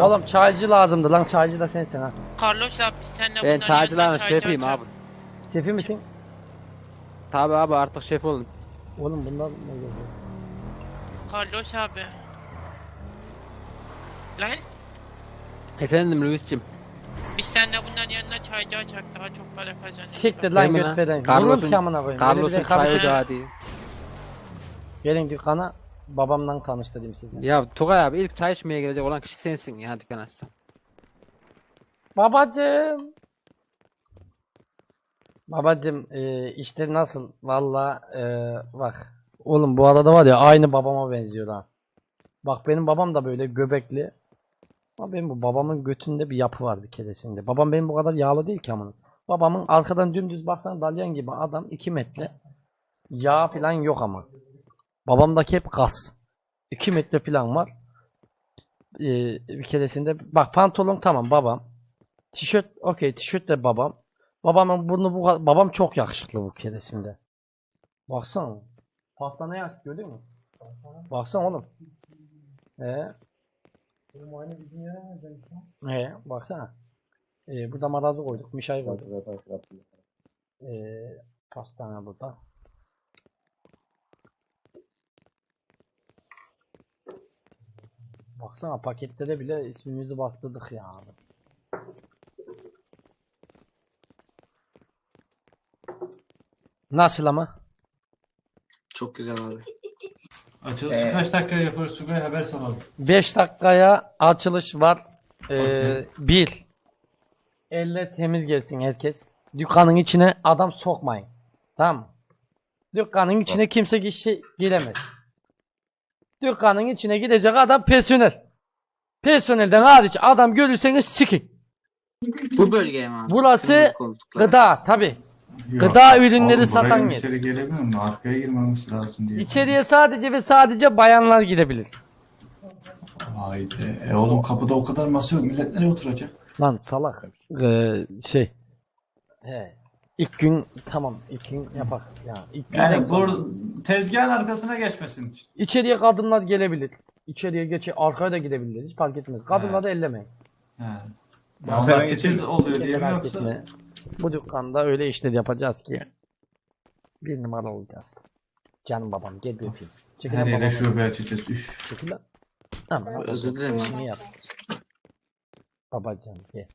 Oğlum çaycı lazımdı lan çaycı da sensin ha. Carlos abi sen de Ben bunların çaycıların yanına çaycı şefiyim abi. Şefi misin? Tabi abi artık şef olun. Oğlum bunlar ne geliyor? Carlos abi. Lan Efendim Luis'cim. biz seninle bunların yanına çaycı açak daha çok para kazanırız. Siktir lan Yemin ha. göt veren. Carlos'un- Vururum ki amına koyayım. Böyle bir Carlos'un rekabet çay ocağı değil. Gelin dükkana babamdan tanıştırayım sizi. Ya Tugay abi ilk çay içmeye gelecek olan kişi sensin ya dükkan açsın. Babacım. Babacım e, işte nasıl? Valla e, bak. Oğlum bu arada var ya aynı babama benziyor ha. Bak benim babam da böyle göbekli. Ama benim bu babamın götünde bir yapı var bir keresinde. Babam benim bu kadar yağlı değil ki amına. Babamın arkadan dümdüz baksan dalyan gibi adam 2 metre. Yağ falan yok ama. Babamdaki hep kas. 2 metre falan var. Ee, bir keresinde bak pantolon tamam babam. Tişört okey tişört de babam. Babamın burnu bu babam çok yakışıklı bu keresinde. Baksana. Pasta ne yaş gördün mü? Baksana oğlum. Ee? Benim aynı bizim yere Ee, baksana. Ee, burada marazı koyduk, mişay koyduk. Ee, pastane burada. Baksana paketlere bile ismimizi bastırdık ya. Nasıl ama? Çok güzel abi. Açılışı kaç dakika yaparız Tugay haber salalım. 5 dakikaya açılış var. Ee, bir. Elle temiz gelsin herkes. Dükkanın içine adam sokmayın. Tamam mı? Dükkanın içine kimse şey giremez. Dükkanın içine gidecek adam personel. Personelden hariç adam görürseniz sikin. Bu bölgeye mi abi? Burası Kırmızı koltuklar. Gıda tabi. Gıda ürünleri Oğlum, satan buraya yer. müşteri gelemiyor mu? Arkaya girmemiz lazım diye. İçeriye sadece ve sadece bayanlar girebilir. Haydi. E oğlum kapıda o kadar masa yok. Millet nereye oturacak? Lan salak. Ee, şey. He. İlk gün tamam. ilk gün yapak. Ya ilk günden Yani bu tezgahın arkasına geçmesin. İçeriye kadınlar gelebilir. İçeriye geçe arkaya da gidebilirler. Hiç fark etmez. Kadınları ellemeyin. He. Ben titiz geçeyim. oluyor diye mi Merak yoksa? etme. Bu dükkanda öyle işler yapacağız ki bir numara olacağız. Canım babam gel bir öpeyim. Çekil Her lan yere babamı. şube açacağız. Üf. Çekil lan. Tamam. Özür dilerim. İşini yap. Babacığım gel.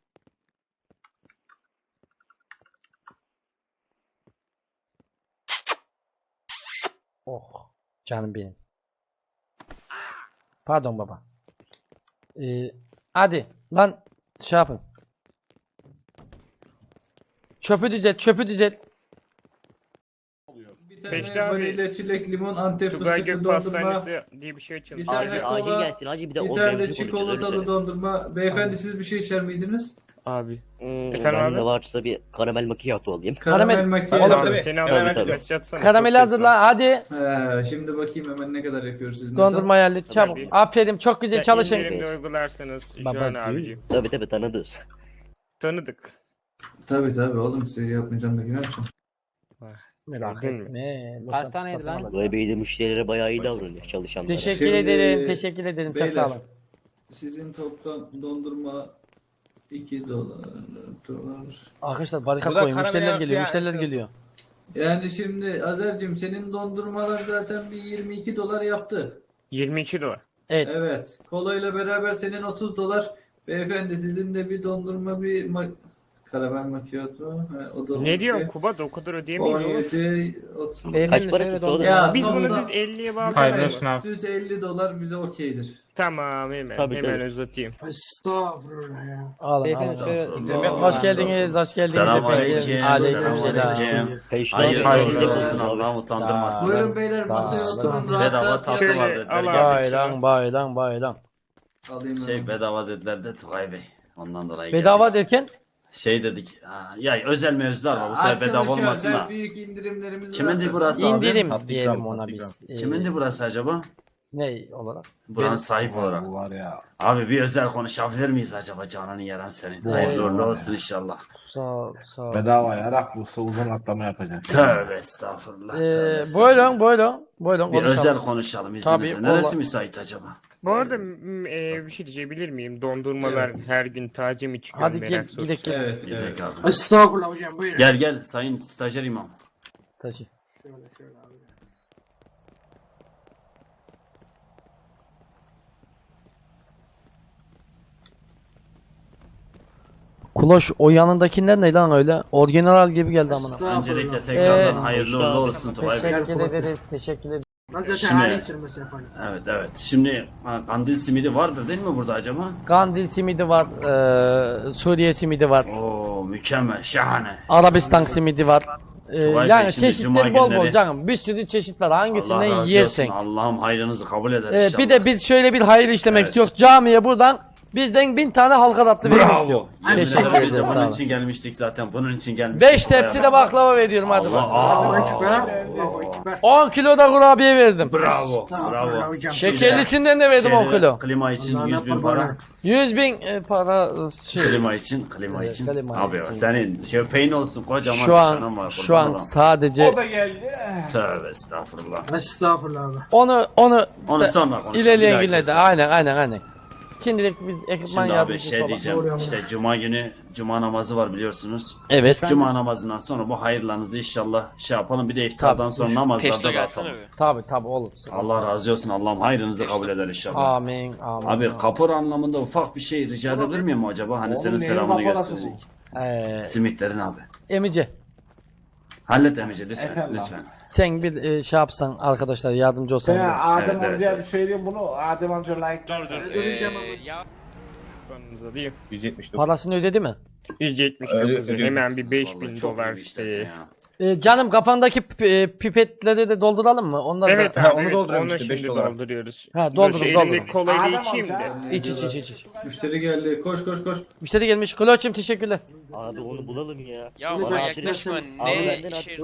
Oh. Canım benim. Pardon baba. Ee, hadi lan şey yapın. Çöpü düzelt, çöpü düzelt. Bir tane Beşte abi, vanilya, çilek, limon, antep Tugay fıstıklı Gök dondurma, Pastanesi diye bir şey açılmış. Bir tane Acil, kola, gelsin acil bir de bir o tane de mevzu konuşacağız, çikolatalı öyle söyle. dondurma. Beyefendi siz bir şey içer miydiniz? Abi. Hmm, Efendim ben de abi? varsa bir karamel macchiato alayım. Karamel, Karamel- macchiato. Oğlum, Tamam, tabii. seni Tabii, haber tabii. mesaj atsana. Karameli çok hazırla hadi. He, şimdi bakayım hemen ne kadar yapıyoruz siz. Dondurmayı hallet çabuk. Tabii. Aferin çok güzel Ya çalışın. indirimde uygularsanız şu an Babacığım. abicim. Tabi tabi tanıdız. Tanıdık. Tabii tabii oğlum size yapmayacağım da günah için. Merak Gördün mü? etme. Kaç Lokantası taneydi lan? Bey de müşterilere bayağı iyi davranıyor çalışanlara. Teşekkür Şimdi- ederim. Teşekkür ederim. Çok sağ olun. Sizin toplam dondurma 2 dolar, 4 dolar. Arkadaşlar barikat Burada koyun. karamel Müşteriler yok geliyor. ya, Müşteriler geliyor. Yani şimdi Azer'cim senin dondurmalar zaten bir 22 dolar yaptı. 22 dolar. Evet. Evet. Kolayla beraber senin 30 dolar. Beyefendi sizin de bir dondurma bir ma karamel. Ha, o da Ne diyorsun 12, Kubat o kadar ödeyemeyiz oğlum. 17, 30. Kaç para tuttu oğlum? Ya, Biz bunu biz 50'ye bağlı. Hayırlı olsun abi. Düz 50 dolar bize okeydir. Tamam hemen Tabii, hemen tabii. uzatayım. Alın Beyefendi alın. şöyle... Hoş geldiniz. Hoş geldiniz Selamünaleyküm. efendim. Aleykümselam. Selamünaleyküm. Hayır, Hayırlı olsun olsun Allah utandırmasın. Buyurun beyler masaya oturun. rahat Bedava rahat tatlı Şöyle var dediler. al abi. Bayram bayram bayram. Alayım Şey ben. bedava dediler de Tugay Bey. Ondan dolayı Bedava geldik. derken Şey dedik. Ha, ya özel mevzular var. Bu sefer bedava olmasın özel da. Büyük indirimlerimiz var. burası abi? indirim Tatlı diyelim ikram, ona tatlı biz. Ee, Kimindi burası acaba? Ne olarak? Buranın Benim- sahip olarak. Bu var ya. Abi bir özel konuşabilir miyiz acaba Canan'ın yaran senin? Evet. Hayırlı uğurlu olsun inşallah. Sağ ol, sağ ol. Bedava yarak bulsa uzun atlama yapacak. Tövbe estağfurullah. Ee, tövbe estağfurullah. buyurun buyurun. Buyurun Bir konuşalım. özel konuşalım Tabii, izninizle. Neresi valla- müsait acaba? Bu arada m- e, bir şey diyebilir miyim? Dondurmalar her gün taze mi çıkıyor? Hadi merak gel sorusu. gidelim gel. Evet, evet. abi. Estağfurullah hocam buyurun. Gel gel sayın stajyer imam. Taşı. Şöyle şöyle abi. Kuloş o yanındakiler ne lan öyle? Orijinal gibi geldi amına. Öncelikle tekrardan Ee, hayırlı uğurlu olsun Tugay Bey. Teşekkür ederiz. Teşekkür ederiz. Şimdi- Ali sürmesi efendim. Evet evet. Şimdi ha, kandil simidi vardır değil mi burada acaba? Kandil simidi var. eee, Suriye simidi var. Oo mükemmel şahane. Arabistan simidi var. Eee, yani şimdi cuma çeşitleri bol bol günleri- canım. Bir sürü çeşit var. Allah Hangisinden razı yersen. Allah'ım hayrınızı kabul eder Ee, inşallah. bir de biz şöyle bir hayır işlemek Evet. istiyoruz. Camiye buradan bizden bin tane halka tatlı vermek istiyor. Bravo. Yemin Teşekkür ederim biz de ederiz. Sağ bunun olun. için gelmiştik zaten. Bunun için gelmiştik. Beş tepsi de baklava veriyorum hadi Allah bak. Allahu Allah. Ekber. Allahu Ekber. 10 kilo da kurabiye verdim. Bravo. Bravo. hocam. Şekerlisinden de verdim 10 Şeyde, kilo. Klima için Allah'ına 100 bin para. olayım. 100 bin e, para şey. Klima için, klima Evet, için. klima Abi için. senin köpeğin olsun kocaman Şu an var. şu kurban an sadece O da geldi. Tövbe estağfurullah. Estağfurullah abi. onu onu Onu sonra konuşalım. ilerleyen bir dahaki günlerde sefer. aynen aynen aynen. Şimdilik biz ekipman Şimdi abi yardımcısı şey diyeceğim. Doğru İşte cuma günü cuma namazı var biliyorsunuz. Evet. Cuma namazından sonra bu hayırlarınızı inşallah şey yapalım. Bir de iftardan Tabii. sonra namazlarda da atalım. Tabi tabi olur. Allah razı olsun. Allah'ım hayrınızı kabul eder inşallah. Amin amin. Abi kapor anlamında ufak bir şey rica edebilir miyim acaba? Hani Oğlum, senin neyin selamını kaporası gösterecek. Ee, Simitlerin abi. emici Hallet Emice lütfen. Efendim lütfen. sen bir e, şey yapsan arkadaşlar yardımcı olsan. Ben Adem Evet, evet, amcaya evet. bir söyleyeyim bunu. Adem amca like. Ama. Paranızı alayım. 179. Parasını ödedi mi? 179 Öyle- hemen bir Vallahi 5000 çok iyi dolar. bir işletme e, ya. Ee, canım kafandaki pi- e, pipetleri de dolduralım mı? Onları Evet da... abi Ha, onu evet, dolduruyorum onu işte, beş şimdi dolar. dolduruyoruz. Ha, Dur, doldurun, şu elimdeki kolayı Adem da içeyim de. İç iç iç iç. iç. Müşteri geldi. Koş koş koş. Müşteri gelmiş. Kloç'um teşekkürler. Abi onu bulalım ya. Ya bana yaklaşma, Abi ne benden işe.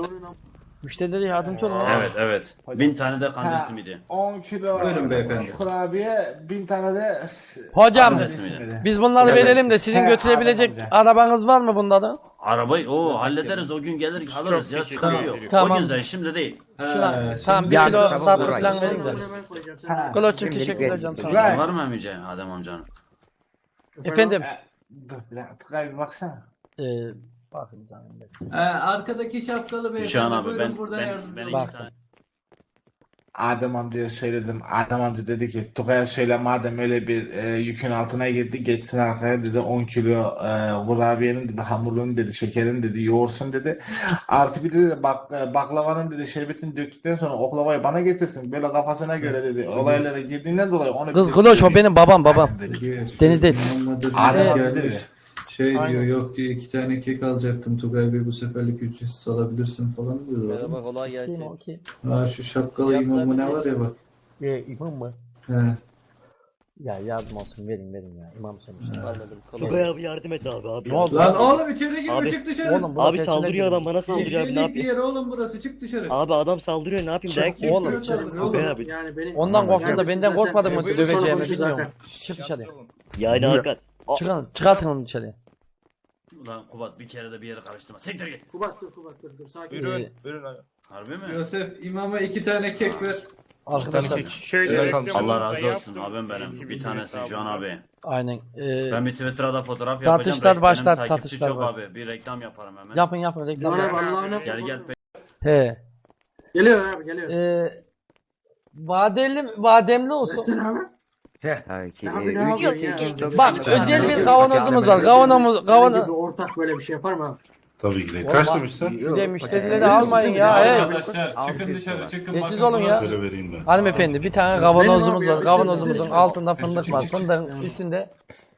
Müşterilere yardımcı olun. Evet evet. Bin tane de kandil Ha. simidi. 10 kilo Buyurun beyefendi. kurabiye, 1000 tane de Hocam Kandil simidi. biz bunları Evet. verelim de sizin He, götürebilecek amca. arabanız var mı bunları? Arabayı o hallederiz o gün gelir alırız ya teşekkür sıkıntı ederim. yok. Tamam. O güzel şimdi değil. Şuna, Ha, tamam bir şimdi- kilo sabah tatlı buraya. falan verin de. Canım sağ ol. Right. Var mı Emice Adem amcanın? Efendim. Dur bir dakika Tıkay bir baksana. Ee, bakın canım. Ee, arkadaki şapkalı beyefendi. Şu an abi buyurun ben buradan ben, yardımcı ben olun. iki Bak. tane. Adem amcaya söyledim. Adem amca dedi ki Tukay'a söyle madem öyle bir e, yükün altına girdi geçsin arkaya dedi 10 kilo e, kurabiyenin dedi hamurunu dedi şekerin dedi yoğursun dedi. Artı bir de bak, e, baklavanın dedi şerbetini döktükten sonra oklavayı bana getirsin. Böyle kafasına göre dedi olaylara girdiğinden dolayı onu Kız Kloç o benim babam babam. Deniz değil. Adem amca dedi. Şey Aynen. diyor yok diyor iki tane kek alacaktım Tugay Bey bu seferlik ücretsiz alabilirsin falan diyor. adam. kolay gelsin. Ha şu şapkalı imamı ne var ya bak. Ee, imam mı? He. Ya yardım olsun verin verin ya. İmam sonuçta. Anladım. Tugay abi yardım et abi abi. Ne oldu? Lan oğlum içeri girme Abi- çık dışarı. Oğlum Abi saldırıyor gibi. adam bana saldırıyor abi ne Hijyenik bir yapayım? yer oğlum burası çık dışarı. Abi adam saldırıyor ne yapayım dayak Çık, yiyeyim. Oğlum, Tugay abi. Yani benim Ondan korktun da benden korkmadın mı döveceğimi bilmiyorum. Çık dışarıya. Yani Hakan. Aa, Çıkın, çıkartın onu dışarıya. Ulan Kubat bir kere de bir yere karıştırma. Siktir git. Kubat dur Kubat dur dur sakin. Ee, Buyurun. Buyurun abi. Harbi mi? Yosef imama iki tane kek ver. arkadaşlar Şöyle Evet, reklamımızı Allah da razı olsun yaptım. abim benim. Bir tanesi hesabına. şu an abi. aynen. Ee, Ben bir Twitter'da fotoğraf yapacağım. Satışlar Benim başlar, takipçi satışlar çok başlar. abi. Bir reklam yaparım hemen. yapın yapın reklam. Bana yapın. Allah'ına Gel gel. He. Geliyor abi geliyor. Ee, vadeli vademli olsun. Versene abi. Peki. Abi ne yapıyorsun ya? Bak özel bir kavanozumuz var. Kavanozumuz kavanoz. gibi ortak böyle bir şey yapar mı abi? Tabii ki de. Kaç demişsin? Bir de müşterileri almayın ya. Hey. Arkadaşlar çıkın dışarı çıkın. Sessiz bakın olun ya. burası. vereyim ben. Hanımefendi bir tane kavanozumuz var. Kavanozumuzun altında fındık var. Fındığın üstünde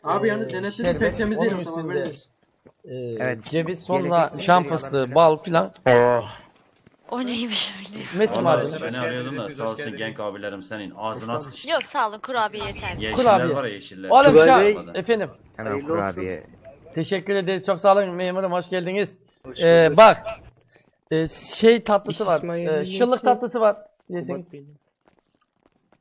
Abi yalnız Ee, denetli şerbet, pek temiz onun değil. Tamam üstünde. böyle. e, Evet. ceviz sonra Gelecek şam müşteri fıstığı, yalan bal filan. O neymiş öyle? Mesim Vallahi ağacı. beni arıyordun da sağ olsun genk abilerim senin. Ağzına sıçtı. Yok sağ olun kurabiye yeter. Yeşiller Kurabiye. var ya yeşiller. Oğlum Tugay şa- Bey. efendim. Hemen kurabiye. Teşekkür ederiz. Çok sağ olun memurum. Hoş geldiniz. Ee, bak. e, şey tatlısı var. İsmail E, şıllık tatlısı var. Yerseniz.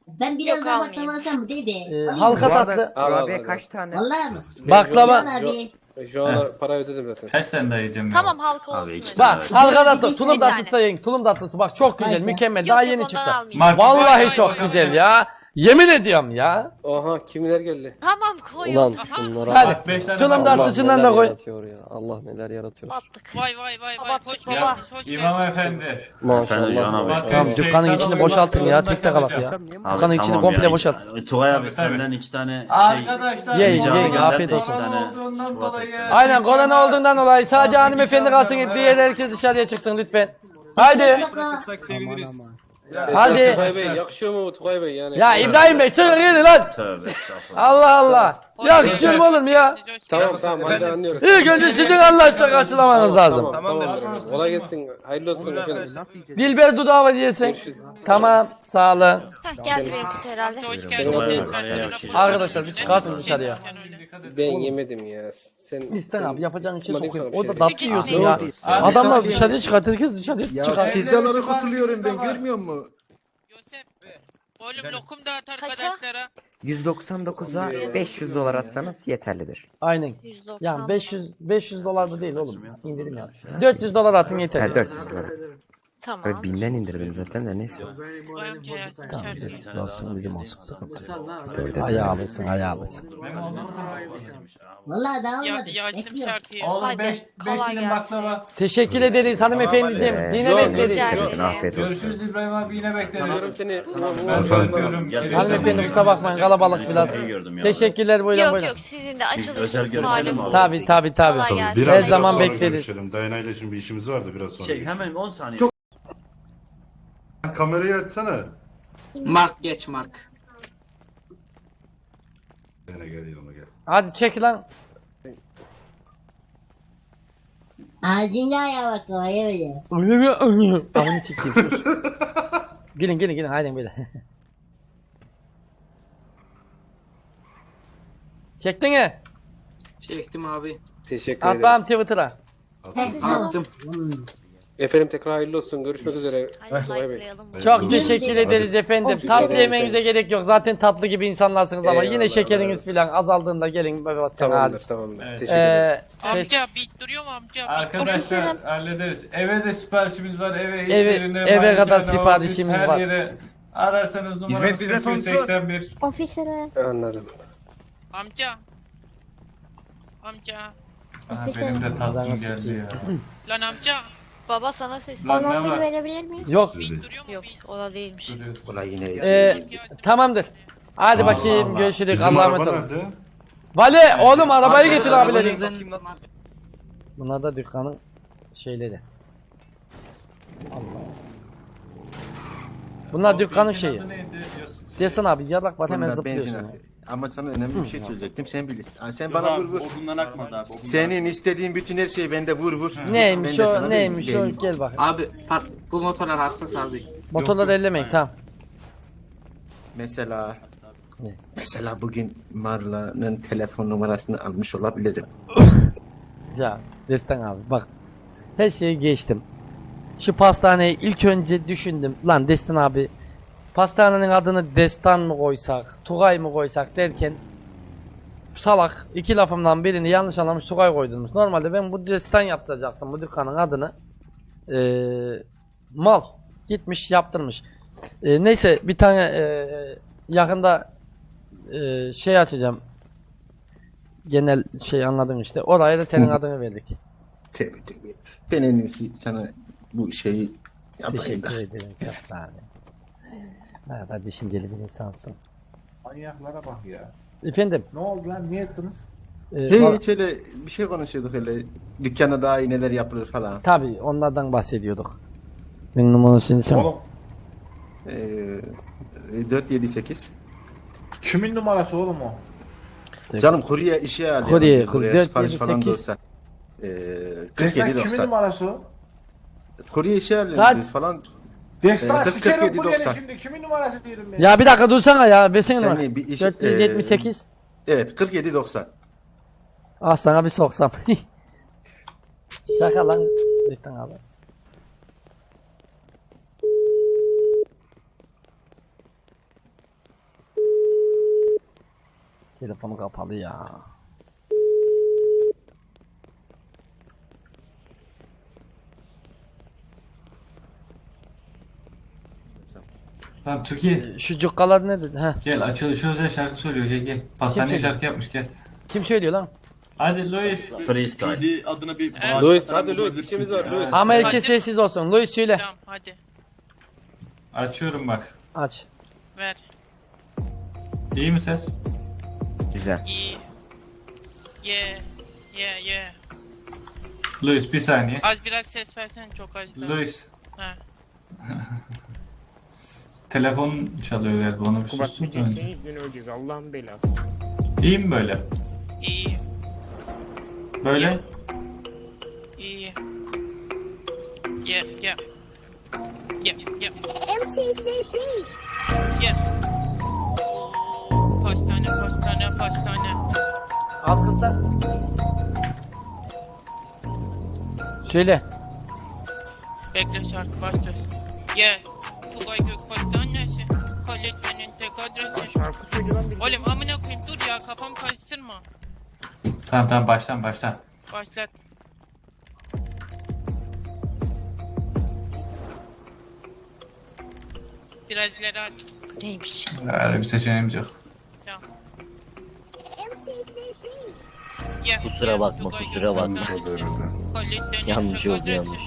Ben biraz daha baklava alsam mı dede? E, halka tatlı. Kurabiye kaç tane? Vallahi mi? Baklava. abi. Şu an para ödedim zaten. Kaç sen daha yiyeceğim ya? Tamam halka olsun. Abi iki tane Bak halka tatlı. Bir Tulum tane. tatlısı da yiyin. Tulum tatlısı. Bak çok güzel. Neyse. Mükemmel. Yok, Daha yok, yeni ondan çıktı. almayayım. Mark- Vallahi çok güzel ya. Yemin ediyorum ya. Oha kimler geldi? Tamam koyun. Ulan Aha. şunlara Hadi. Bak 5 tane Tulum da var. artısından da koy. yaratıyor ya. Allah neler yaratıyor. Battık. Vay vay vay vay. Battık Hoş baba. geldiniz. Hoş İmam efendi. Efendim Can abi. Bakın Tamam şeytan dükkanın içini olmak boşaltın ya. zorunda Tek tek alak kalacağım. ya. Abi, Dükkanın içini tamam komple ya. boşalt. Tugay abi Tabii, senden iki tane şey. Arkadaşlar. Ye, ye, afiyet iki olsun. tane Olduğundan çikolata dolayı- istedim. Aynen korona olduğundan dolayı sadece hanımefendi kalsın. Diğer herkes dışarıya çıksın lütfen. Haydi. Hadi. Tugay Bey yakışıyor mu bu Tugay Bey yani? Ya İbrahim Bey çıkın gidin lan. Tövbe estağfurullah. Allah Allah. Yakışıyor mu oğlum ya? Tamam tamam hadi anlıyoruz. İlk önce sizin anlaşla karşılamanız lazım. Tamam tamam. Kolay gelsin. Hayırlı olsun efendim. Dilber dudağı diyesin. Tamam sağ olun. Heh, gel benimki herhalde. Hoş geldin. Arkadaşlar bir çıkartın dışarıya. Ben yemedim ya. Sen İsten abi yapacağın işe sokayım. sana bir Orada şey. yiyorsun Ne ya. Adamlar dışarıya çıkart. Herkes dışarıya çıkart. pizzaları kutuluyorum ben görmüyor musun? Yosef. Oğlum lokum dağıt arkadaşlara. 199'a 500 dolar atsanız yeterlidir. Aynen. 190. Yani 500 500 dolar da değil oğlum. İndirim ya. 400 dolar atın yeter. 400 dolar. Tamam. binden indirdim zaten de neyse. Tamam bizim olsun bizim olsun sıkıntı yok. Olduğum zaman. Vallahi daha Ya, olmadı. ya açtım Bekliyorum. şarkıyı. Oğlum Hadi, 5 5 kolay dilim gelsin. baklava. Teşekkür ederiz hanımefendiciğim. Ee, Yine yok, bekleriz. ederim. Gidin afiyet olsun. Görüşürüz İbrahim abi yine bekleriz. seni. Ben bırakıyorum. Kelebek Hanımefendi kusura bakmayın kalabalık biraz. Teşekkürler buyurun Yok buyurun. yok sizin de özel görüşelim malum. abi. Tabi tabi tabi. Kolay gelsin. Her Biraz zaman bekleriz. Dayanayla için bir işimiz vardı biraz sonra. Şey hemen 10 saniye. Kamerayı açsana. Mark geç Mark. Gel gel yanıma gel. Hadi çek lan. Ağzından ya bak o öyle. Amını çekeyim sus. Gelin gelin gelin haydi böyle. Çektin mi? Çektim abi. Teşekkür At bakalım Twitter'a. Attım. Efendim tekrar hayırlı olsun. Görüşmek üzere. Hadi Tugay Bey. likelayalım. Çok teşekkür ederiz efendim. Tatlı rica yemenize gerek yok. Zaten tatlı gibi insanlarsınız ama yine Eyvallah, şekeriniz filan azaldığında gelin sen Tamamdır tamamdır. Evet. Teşekkür ederiz. Ee, Amca bit duruyor mu amca? Arkadaşlar hallederiz. Eve de siparişimiz var. Eve, iş Eve- yerine, eve kadar ofis, siparişimiz her var. Yere ararsanız numaramız 281. Ofisine. Anladım. Amca. Amca. Aha, benim de tatlım geldi ya. Lan amca. Baba sana ses. Lan ne var? verebilir miyim? yok. Duruyor mu? Yok o da değilmiş. Duruyor. Kolay yine. Ee, tamamdır. Hadi Allah bakayım Allah. görüşürüz. Bizim Allah'a araba emanet olun. nerede? Vali oğlum arabayı getir abilerin. Arabanızın- Bunlar da dükkanın şeyleri. Allah. Bunlar dükkanın şeyi. adı neydi? Abi yarak var hemen Bunlar zıplıyorsun. benzin. Ama sana önemli bir şey söyleyecektim. Sen. Ha, Sen Yok bana abi, vur vur. burnundan akmadı abi. Senin istediğin bütün her şey bende vur vur. Neymiş o neymiş o gel bak. Abi par- bu motorlar hassas abi. Motorları ellemeyin tamam. Mesela Ne? mesela bugün Marla'nın telefon numarasını almış olabilirim. Ya Destan abi bak. Her şeyi geçtim. Şu pastaneyi ilk önce düşündüm. Lan Destan abi pastanenin adını Destan mı koysak, Tugay mı koysak derken salak iki lafımdan birini yanlış anlamış Tugay koydunuz. Normalde ben bu Destan yaptıracaktım bu dükkanın adını. Ee, mal gitmiş yaptırmış. Ee, neyse bir tane ee, yakında ee, şey açacağım. Genel şey anladın işte. Oraya da senin adını verdik. Tabii tabii. Ben en iyisi sana bu şeyi yapayım da. Teşekkür ederim. Ne kadar düşünceli bir insansın. Manyaklara bak ya. Efendim. Ne oldu lan? Niye ettiniz? E, val- Hiç öyle bir şey konuşuyorduk öyle. Dükkana daha iyi neler yapılır falan. tabii onlardan bahsediyorduk. Benim numarasını sen. Oğlum Ee, 478. kimin numarası oğlum o? Canım kurye işe ayarlayalım. Kurye, kurye, sipariş falan da 478. olsa. Ee, Destan kimin 47.90. numarası o? Kurye işe ayarlayalım biz falan. Destan Ee, sikerim 47, bu yere 90. şimdi. Kimin numarası diyorum ben? Ya bir dakika dursana ya. Versene Sen numara. bir iş- 478. Evet 47.90. Ah sana bir soksam. Şaka lan. Lütfen abi. Telefonu kapalı ya. Tamam Tuki Şu cukkalar ne dedi? Heh. gel açılışı özel şarkı söylüyor gel gel. Pastaneye söylüyor? şarkı yapmış gel. Kim söylüyor lan? Hadi Louis. Freestyle. adına bir Evet. Louis hadi Louis ikimiz var Louis. Ama Hadi. iki sessiz olsun. Louis söyle. Tamam hadi Açıyorum bak. Aç. ver. İyi mi ses? İyi. Ye. Ye ye. Louis bir saniye. Az biraz ses versen çok az. Louis. Ha. Telefon çalıyor galiba onu bir Kubat da bir önce. seni gün öleceğiz Allah'ın belası. İyi mi böyle? İyi. Böyle? İyi. Ye ye. Ye ye. MTCP. Ye. Oo, Pastane pastane pastane. Az kızlar. Söyle. Bekle şarkı başlasın. Tamam tamam baştan baştan. Başlat. Biraz ileri at. Neymiş? Öyle bir seçeneğimiz yok. Ye. Kusura bakma, Tugay kusura Gök bakma. pastanesi. Kalitmenin Yanlış tek oldu, adresi. yanlış.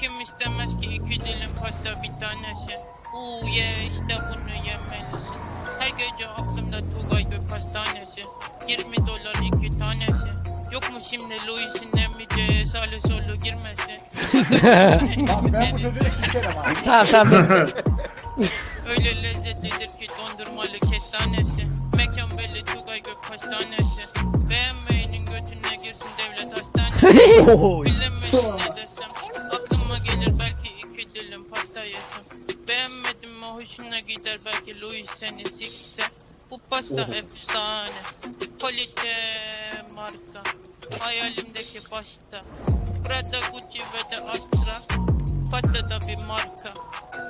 Kim istemez ki iki dilim pasta bir tanesi. Uuu ye işte bunu yemelisin. Her gece aklımda Tugay Gök pastanesi. 20 dolar iki tanesi. Yok mu şimdi Louis'in emice sağlı sollu girmesi? Ben bu çocuğu sikerim. Tamam tamam. Öyle lezzetlidir ki dondurmalı kestanesi. Mekan belli Tugay Gök pastanesi. Beğenmeyenin götüne girsin devlet hastanesi. Bilemedim ne desem. Aklıma gelir belki iki dilim pasta yesem. Beğenmedim mi hoşuna gider belki Louis seni sikse. Bu pasta efsane. Hayalimdeki başta. Prada, Gucci ve de Astra. Pasta da bir marka.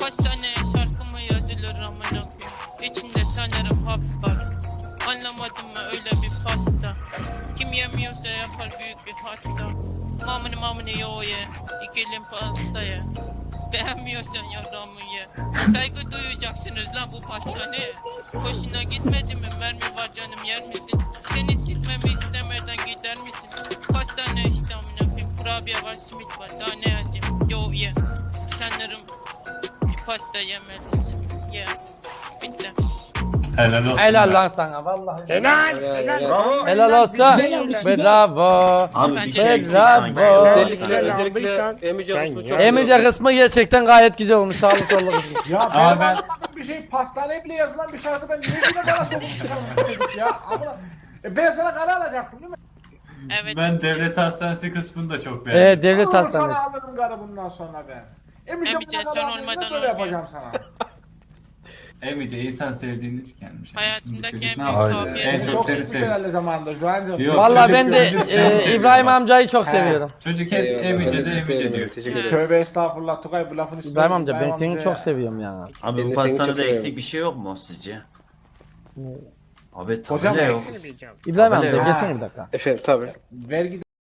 Pastaneye şarkımı yazılır amına koyayım. İçinde sanırım hap var. Anlamadım mı öyle bir pasta. Kim yemiyorsa yapar büyük bir hatta. Mamını mamını yo ye. İkilim pasta ye. Beğenmiyorsan yaramı ye. Saygı duyacaksınız lan bu pastaneye. Hoşuna gitmedi mi mermi var canım yer misin? Seni silmemi istemeden gider misin? Kurabiye var simit var daha ne yazayım? Yo ye. Sanırım bir pasta yemelisin. Ye. Bitti. Helal olsun. Helal lan sana vallahi. Helal. Helal. Helal olsun. Bravo. Abi bir şey eksik Bravo. Özellikle özellikle Emice kısmı çok Emice kısmı gerçekten gayet güzel olmuş. Sağlı sollu kısmı. Ya Ama ben ben- anlamadım bir şey pastaneye bile yazılan bir şarkı ben niye yine bana sokup çocuk ya? Amına. E ben sana kara alacaktım değil mi? Evet. Ben devlet hastanesi kısmını da çok beğendim. Evet devlet Alırım hastanesi. sana alırım karı bundan sonra ben. Emice Emice, sen olmadan böyle olmuyor. yapacağım sana. Emice insan sevdiğiniz gelmiş. Hayatımdaki en büyük zafiyet. En çok çok seni sıkmış seviyorum. herhalde zamanında Juan'cığım. Yok. Vallahi çocuk ben de seni e, İbrahim amcayı çok He. seviyorum. Çocuk hep Emice de Emice diyor. Teşekkür ederim. Tövbe estağfurullah Tugay bu lafın üstüne. İbrahim amca ben seni çok seviyorum ya. Abi Ben bu de seni pastanede eksik bir şey yok mu sizce? Abi Hocam tabela yok. Seni bileceğim. İbrahim Tabela amca yok. bir dakika. Efendim tabii. Vergi